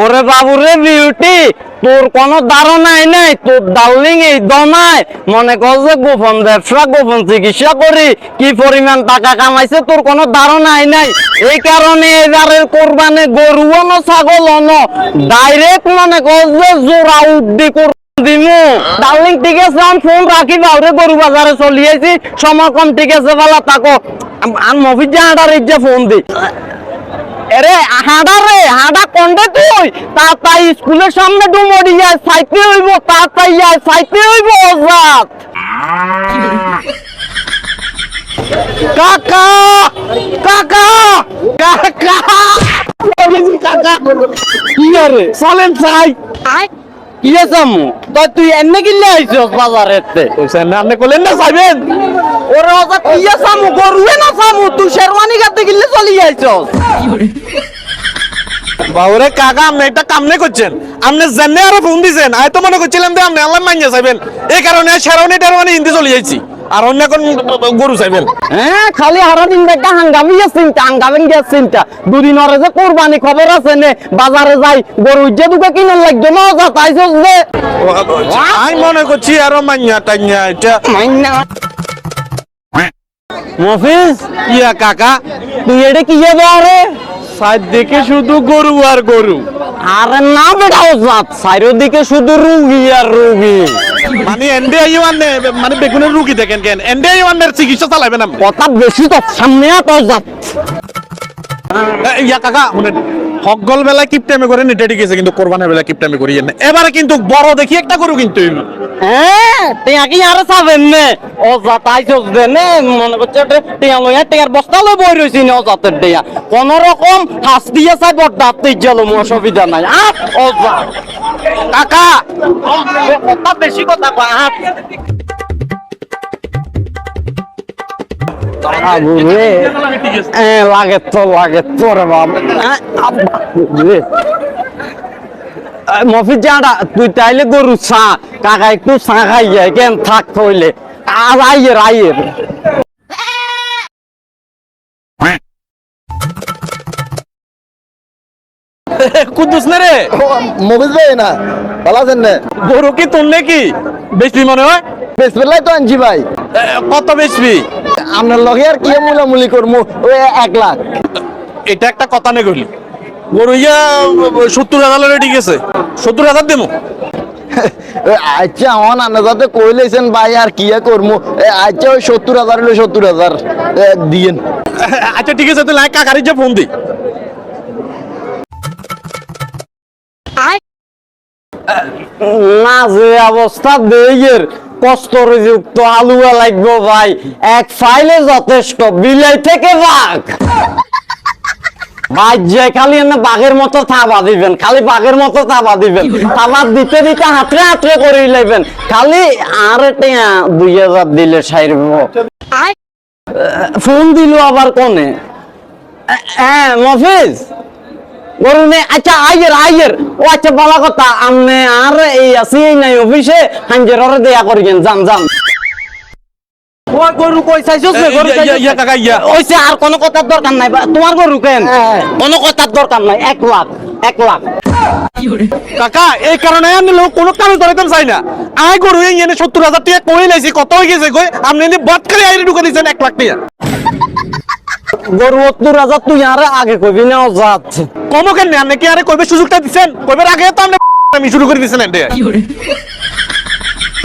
ওরে বাবু রে বিউটি তোর কোনো ধারণাই নাই, তোর ডার্লিং এই দমায়। মনে কর যে গোপন ব্যবসা, গোপন চিকিৎসা করি, কি পরিমাণ টাকা কামাইছে, তোর কোনো ধারণাই নাই। এই কারণে এবারের কোরবানে গরু অন ছাগল অন ডাইরেক্ট মনে কর যে জোড়া উদ্দি দিমু। ডার্লিং ঠিক আছে, আমি ফোন রাখি বাউরে গরু বাজারে চলিয়েছি সময় কম ঠিক আছে ভালো থাকো আর মফিজ জাহাডার ইজ্জা ফোন দি আরে হাঁডা রে হাঁডা কন্ডে তুই? তাড়াতাড়ি স্কুলের সামনে ডুমড়ি যায় সাইতে হইব তাড়াতাড়ি যায় সাইতে হইব অজাত। কাকা কাকা কাকা। কাকা কি আরে? চলেন চাই। কি আছে আমু তুই এনে কিনলে আইছস বাজারেতে? আপনি কইলেন না যাবেন ওরে ওজা কি আছে গরুয়ে না সামু তুই শেরওয়ানি গাতে কিনলে চলি আইছস? বাউরে কাকা আপনি একটা কামনে করছেন। আপনি জানে আরও ফোন দিছেন আয় তো মনে করছিলাম যে আপনি আল্লাহ মাইনে চাইবেন এই কারণে শেরওয়ানি টেরওয়ানি হিন্দি চলে যাইছি আর অন্য এখন গরু চাইবেন হ্যাঁ খালি হারা দিন একটা হাঙ্গামি চিন্তা হাঙ্গামি গিয়ে চিন্তা। দুদিন ওরে যে কোরবানি খবর আছে নে বাজারে যাই গরু যে দুটো কিনে লাগবে না যা তাইছস যে আমি মনে করছি আরও মাইনা টাইনা এটা। মাইনা। মফিজ? ইয়া কাকা। তুই এটা কি যাবে আরে সাইড দেখে শুধু গরু আর গরু। আরে না বেটাও জাত দিকে শুধু রুগী আর রুগী। মানে এন্ডে আইওয়ানে মানে বেগুনের রুগী দেখেন কেন? এন্ডে আইওয়ানের চিকিৎসা চালাবেন আপনি। কথা বেশি তো সামনে তো ইয়া মানে হকগল বেলা কিপটামে করে নেটে গেছে কিন্তু কোরবানের বেলা কিপটামে করি না। এবারে কিন্তু বড় দেখি একটা গরু কিন্তু হ্যাঁ টিয়া কি আরে চাবেন নে? ও জাত আইছস দে নে, মনে করছে টিয়া লইয়া, টিয়ার বস্তা লই বই রইছি নে ও জাতের টিয়া। কোন রকম হাস দিয়ে চাই, বড় হাতে গেল অসুবিধা নাই। আ ও জাত কাকা কথা বেশি কথা কয় লাগে তো লাগে তুই তাইলে গরু চা কাকা একটু কেন থাক আর আইয়ের আইয়ের কুদ্দুস না রে ভাই না ভালো আছেন না গরু কি তোর নাকি বেশি মনে হয় বেসপেলাই তো আনছি ভাই কত বেচবি? আপনার লগে আর কি মুলামুলি করব ওই এক লাখ। এটা একটা কথা নে কইলি। গরু ইয়া সত্তর হাজার রেডি গেছে সত্তর হাজার দেবো। আচ্ছা আমার নানা যাতে কই লইছেন ভাই আর কি করব আচ্ছা ওই সত্তর হাজার হলো সত্তর হাজার। দিয়েন। আচ্ছা ঠিক আছে তুই তাহলে কাকারি যে ফোন দি। না যে অবস্থা কষ্ট যুক্ত আলুয়া লাগবো ভাই। এক ফাইলে যথেষ্ট। বিলাই থেকে বাঘ। ভাই যে খালি এনে বাঘের মতো থাবা দিবেন খালি বাঘের মতো থাবা দিবেন। থাবা দিতে দিতে হাতরে হাতরে করে লাইবেন খালি আর টিয়া দুই হাজার দিলে সাইরব। ফোন দিল আবার কোনে? হ্যাঁ মফিজ? গরুনে আচ্ছা আইয়ের আইয়ের। ও আচ্ছা বলা কথা আমনে আর এই আছি নাই অফিসে হাঞ্জের ওরে দেয়া করিয়েন যান যান। ও গরু কই চাইছস রে? গরু ইয়া, কাকা, ইয়া। ওইছে আর কোনো কথার দরকার নাই বা- তোমার গরু কেন? হ্যাঁ। কোনো কথার দরকার নাই এক লাখ এক লাখ। কাকা এই কারণে আমি লোক কোনো কারণ ধরাইতাম চাই না। আয় গরু এনে সত্তর হাজার টাকা কই লাইছি কত হয়ে গেছে কই আপনি এনে বাদ করে আইরে ঢুকে দিয়েছেন এক লাখ টাকা। গরু অত্তর তুই আর আগে কবি না যাচ্ছে কম কেন আপনি কি আরে কইবে সুযোগটা দিছেন? কইবার আগে তো আপনি আমি শুরু করে দিছেন এন্ডে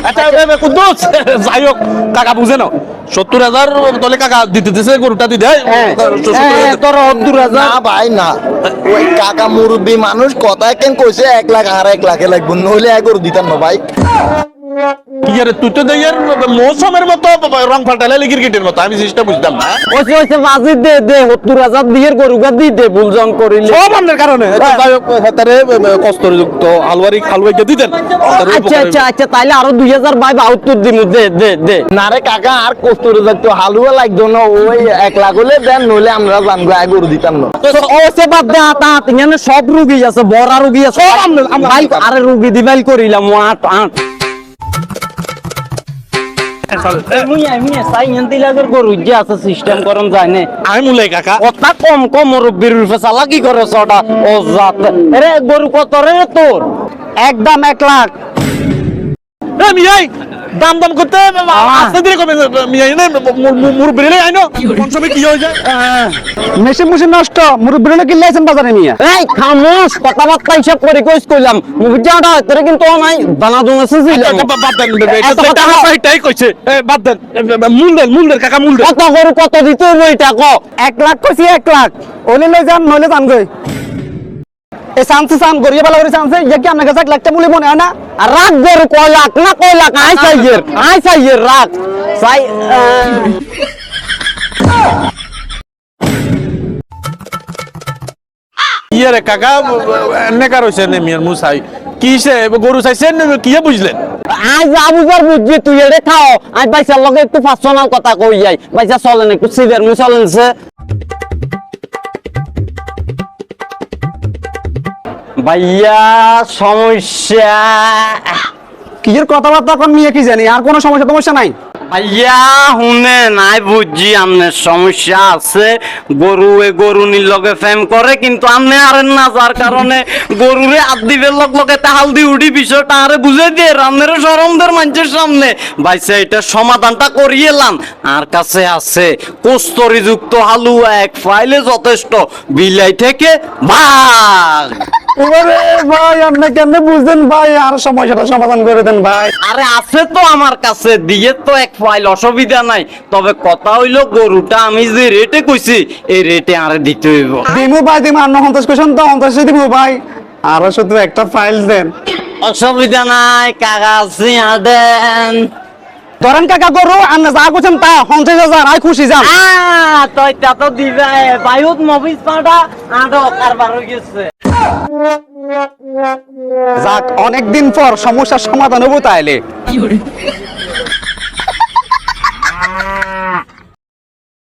আচ্ছা কুদ্দুস যাই হোক কাকা বুঝে নাও। সত্তর হাজার তলে কাকা দিতে দিছে গরুটা দিতে হয়। হ্যাঁ। তোর অত্তর হাজার। না ভাই না। ওই কাকা মুরব্বী মানুষ কথা কেন কইছে? এক লাখ আর এক লাখে লাগবো নইলে এক দিতাম না ভাই। ইয়ারে তুই তো দেয়ার মৌসুমের মতো রং ফাটালে ক্রিকেটের মতো। আমি জিনিসটা বুঝতাম না। ওইছে ওইছে বাজি দে দে সত্তর হাজার দিয়ে গরুকে দি দে বুলজন করিলে। সব কারণে। যাই হোক তারে কষ্টযুক্ত হালুয়ারি হালুয়াইকে দিতেন? আচ্ছা আচ্ছা আচ্ছা তাইলে আরও দুই হাজার বাই বাহাত্তর দিমু দে দে দে। না রে কাকা আর কষ্ট করে হালুয়া লাগতো না ওই এক লাখ হলে দেন নইলে আমরা জানব এক করে দিতাম না। ও বাদ দে এখানে সব রুগী আছে বড় রুগী আছে। সব আমরা- আমরা- ভাই আরে রুগী দিবাইল করিলাম আট আট। আমি মুলাই কাকা। কথা কম কম মুরব্বির রূপে চালা কি করে সটা ও জাত। রে গরু কত রে তোর একদম এক লাখ। দাম দাম করতে আস্তে ধীরে কমে মিয়াই না মুর আইনো কোন সময় কি হয়ে যায় মেশিন মেশিন নষ্ট মুরব্বী না কিনলাইছেন বাজারে নিয়ে? এই খামোশ কথাবার্তা হিসাব করে কইস কইলাম। মুভিটা তোরে কিন্তু ও নাই দানা দুন আছে ছিল বাদ দেন এটাই কইছে। এ, বাদ দেন মূল দেন মূল দেন কাকা মূল দেন। কত গরু কত দিতে হইব এটা ক এক লাখ কইছি এক লাখ। ওলে লই যান নইলে যান গই এ চান্সে চান গড়িয়ে বেলা করে চান্সে ইয়ে কি আপনার কাছে লাখটা বলে মনে হয় না? আর রাখ গরু কয় লাখ না কয় লাখ আই চাইয়ের আই চাইয়ের রাখ চাই ইয়ে কাকা এনে কার হইছে নে মিয়ার মুসাই কিসে গরু চাইছেন কিয়ে বুঝলেন আজ আবুবার বুঝছি তুই এড়ে খাও আজ বাইসার লগে একটু পার্সোনাল কথা কই যাই বাইসা চলেন একটু সিভিয়ার মুই চলেনছে ভাইয়া সমস্যা। কিয়ের কথাবার্তা কোন নিয়ে কি জানি? আর কোনো সমস্যা সমস্যা নাই? ভাইয়া শুনে নাই বুঝছি আমনের সমস্যা আছে। গরু এ গরু লগে ফেম করে কিন্তু আমনে আর না যার কারণে গরুরে আদ দিবে লগ লগে তাহাল দি উঠি বিষয়টা আরে বুঝে দিয়ে রামনের সরমদের মানুষের সামনে। ভাইসা এটা সমাধানটা করিয়েলাম আর কাছে আছে কস্তরি যুক্ত হালুয়া এক ফাইলে যথেষ্ট। বিলাই থেকে ভাগ। ওরে ভাই আপনি কেমনে বুঝলেন ভাই? আর সমস্যাটা সমাধান করে দেন ভাই। আরে আছে তো আমার কাছে দিয়ে তো এক ফাইল অসুবিধা নাই। তবে কথা হইল গরুটা আমি যে রেটে কইছি এই রেটে আরে দিতে হইব। দিমু ভাই দিমু আর হন্তাস কোশন তো হন্তাসে দিমু ভাই। আর শুধু একটা ফাইল দেন। অসুবিধা নাই কাগজ দেন। ধরেন কাকা করু আর যা করছেন তা পঞ্চাশ হাজার আই খুশি যান। আহ, তই তা তো দিবে। বায়ুত মফিস পাটা আরও কারবার হয়ে গেছে। যাক অনেকদিন পর সমস্যার সমাধান হব তাইলে।